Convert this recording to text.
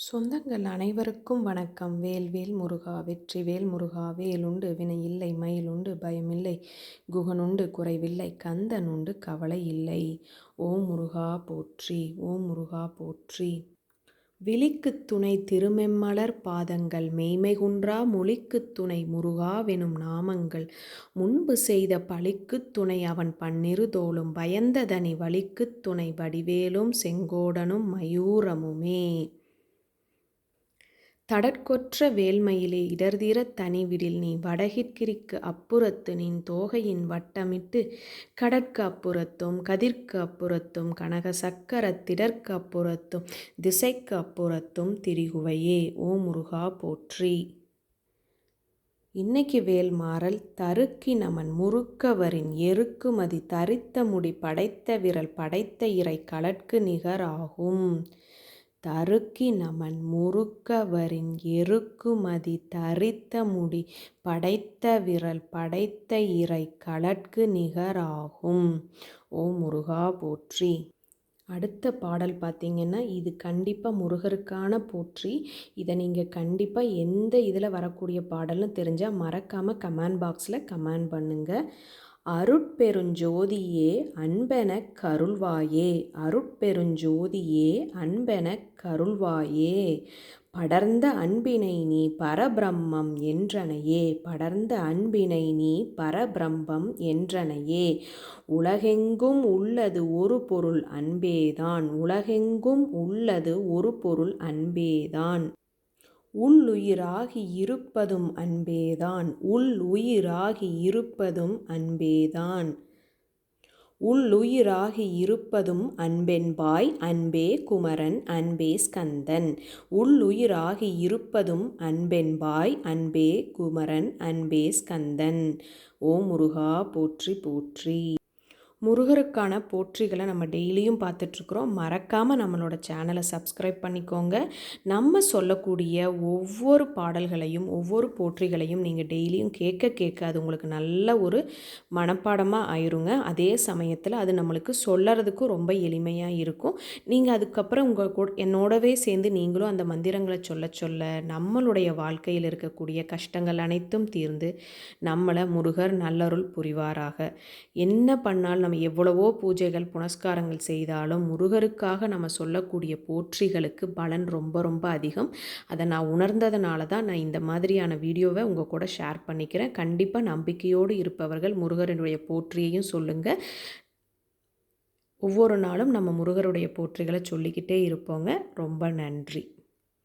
சொந்தங்கள் அனைவருக்கும் வணக்கம். வேல்வேல் முருகா வெற்றிவேல் முருகா வேலுண்டு வினையில்லை மயிலுண்டு பயமில்லை குகனுண்டு குறைவில்லை கந்தன் உண்டு கவலை இல்லை ஓம் முருகா போற்றி ஓம் முருகா போற்றி. விழிக்குத் துணை திருமெம்மலர் பாதங்கள் மெய்மை குன்றா மொழிக்குத் துணை முருகாவெனும் நாமங்கள். முன்பு செய்த பழிக்குத் துணை அவன் பன்னிரு தோளும் பயந்ததனி வழிக்குத் துணை வடிவேலும் செங்கோடனும் மயூரமுமே. தடற்கொற்ற வேல்மயிலே இடர்தீரத் தனிவிடில் நீ வடகிற்கிரிக்கு அப்புறத்து நின் தோகையின் வட்டமிட்டு கடற்கு அப்புறத்தும் கதிர்க்கு அப்புறத்தும் கனக சக்கர திடற்கு அப்புறத்தும் திசைக்கு அப்புறத்தும் திரிகுவையே ஓ முருகா போற்றி. இன்னைக்கு வேல்மாறல் தருக்கி நமன் முறுக்கவரின் எருக்குமதி தரித்த முடி படைத்த விரல் படைத்த இறை களற்கு நிகராகும். தருக்கி நமன் முறுக்கவரின் எருக்குமதி தரித்த முடி படைத்த விரல் படைத்த இறை கடற்கு நிகராகும். ஓ முருகா போற்றி. அடுத்த பாடல் பார்த்திங்கன்னா இது கண்டிப்பாக முருகருக்கான போற்றி. இதை நீங்கள் கண்டிப்பாக எந்த இதில் வரக்கூடிய பாடல்னு தெரிஞ்சால் மறக்காமல் கமெண்ட் பாக்ஸில் கமெண்ட் பண்ணுங்கள் அருட்பெருஞ்சோதியே அன்பென கருள்வாயே அருட்பெருஞ்சோதியே அன்பென கருள்வாயே. படர்ந்த அன்பினை நீ பரபிரம்மம் என்றனையே படர்ந்த அன்பினை நீ பரபிரம்மம் என்றனையே. உலகெங்கும் உள்ளது ஒரு பொருள் அன்பேதான் உலகெங்கும் உள்ளது ஒரு பொருள் அன்பேதான். உள்ளுயிராகி இருப்பதும் அன்பேதான். உள்ளுயிராகி இருப்பதும் அன்பேதான். உள்ளுயிராகி இருப்பதும் அன்பென்பாய் அன்பே குமரன் அன்பே ஸ்கந்தன். உள்ளுயிராகி இருப்பதும் அன்பென்பாய் அன்பே குமரன் அன்பே ஸ்கந்தன். ஓ முருகா போற்றி போற்றி. முருகருக்கான போற்றிகளை நம்ம டெய்லியும் பார்த்துட்ருக்குறோம். மறக்காமல் நம்மளோட சேனலை சப்ஸ்கிரைப் பண்ணிக்கோங்க. நம்ம சொல்லக்கூடிய ஒவ்வொரு பாடல்களையும் ஒவ்வொரு போற்றிகளையும் நீங்கள் டெய்லியும் கேட்க கேட்க அது உங்களுக்கு நல்ல ஒரு மனப்பாடமாக ஆயிருங்க. அதே சமயத்தில் அது நம்மளுக்கு சொல்லறதுக்கும் ரொம்ப எளிமையாக இருக்கும். நீங்கள் அதுக்கப்புறம் உங்கள் கூட என்னோடவே சேர்ந்து நீங்களும் அந்த மந்திரங்களை சொல்ல சொல்ல நம்மளுடைய வாழ்க்கையில் இருக்கக்கூடிய கஷ்டங்கள் அனைத்தும் தீர்ந்து நம்மளை முருகர் நல்லருள் புரிவாராக. என்ன பண்ணாலும் நம்ம எவ்வளவோ பூஜைகள் புனஸ்காரங்கள் செய்தாலும் முருகருக்காக நம்ம சொல்லக்கூடிய போற்றிகளுக்கு பலன் ரொம்ப ரொம்ப அதிகம். அதை நான் உணர்ந்ததுனால தான் நான் இந்த மாதிரியான வீடியோவை உங்கள் கூட ஷேர் பண்ணிக்கிறேன். கண்டிப்பாக நம்பிக்கையோடு இருப்பவர்கள் முருகரனுடைய போற்றியையும் சொல்லுங்கள் ஒவ்வொரு நாளும் நம்ம முருகருடைய போற்றிகளை சொல்லிக்கிட்டே இருப்போங்க. ரொம்ப நன்றி.